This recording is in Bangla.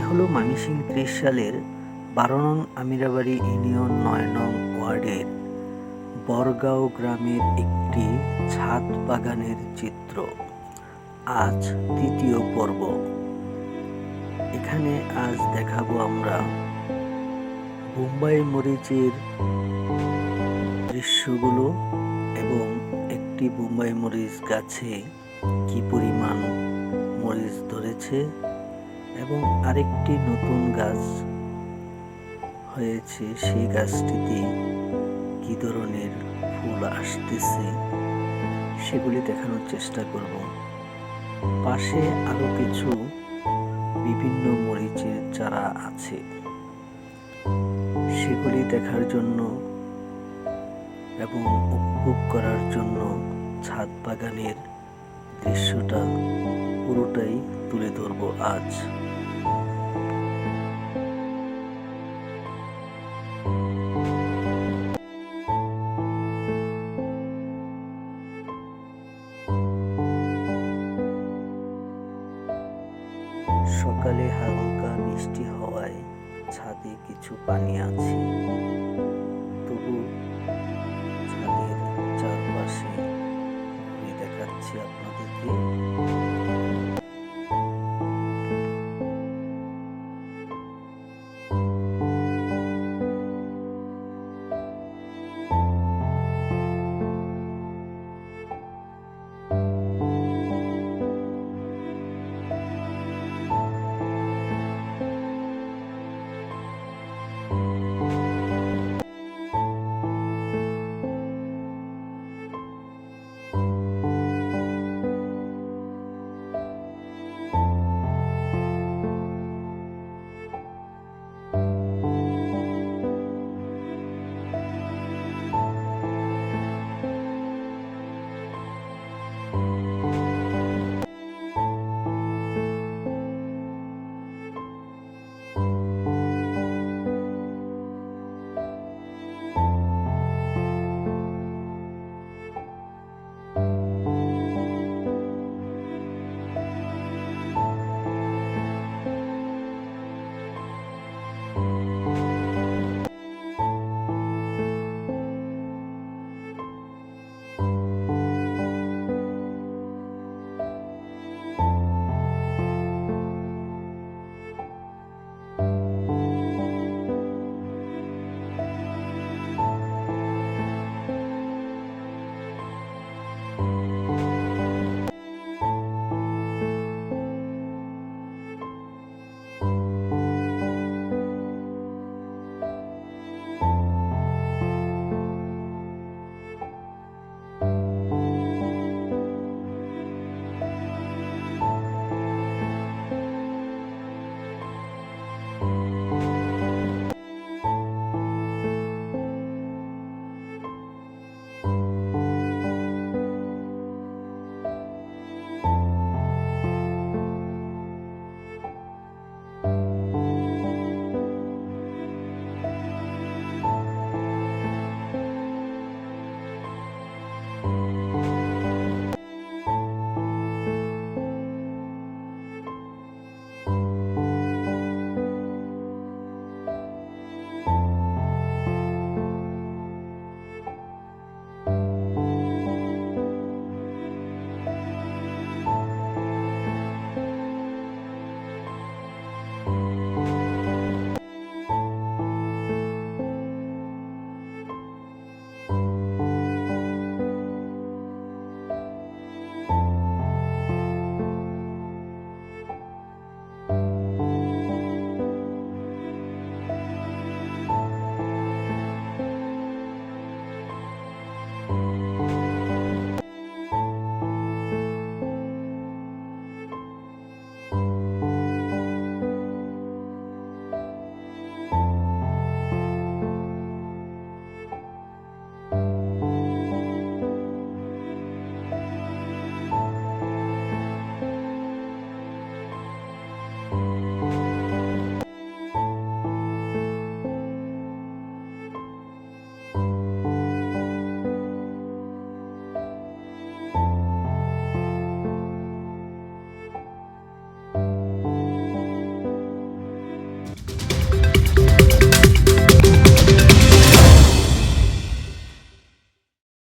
হলো ময়মনসিংহ ত্রিশ সালের বারো নং আমিরাবাড়ি ইউনিয়ন নয় নং ওয়ার্ডের বরগাঁও গ্রামের একটি ছাদ বাগানের চিত্র। আজ তৃতীয় পর্ব। এখানে আজ দেখাবো আমরা বোম্বাই মরিচের দৃশ্যগুলো এবং একটি বোম্বাই মরিচ গাছে কি পরিমাণ মরিচ ধরেছে এবং আরেকটি নতুন গাছ হয়েছে। সেই গাছটিতে কি ধরনের ফুল আসতেছে সেগুলি দেখানোর চেষ্টা করব। পাশে আরও কিছু বিভিন্ন মরিচের চারা আছে। সেগুলি দেখার জন্য এবং উপভোগ করার জন্য ছাদ বাগানের দৃশ্যটা পুরোটাই তুলে ধরবো আজ। সকালে হালকা বৃষ্টি হওয়ায় ছাদে কিছু পানি আছে তবু ছাদের চারপাশে দেখাচ্ছি আপনাদেরকে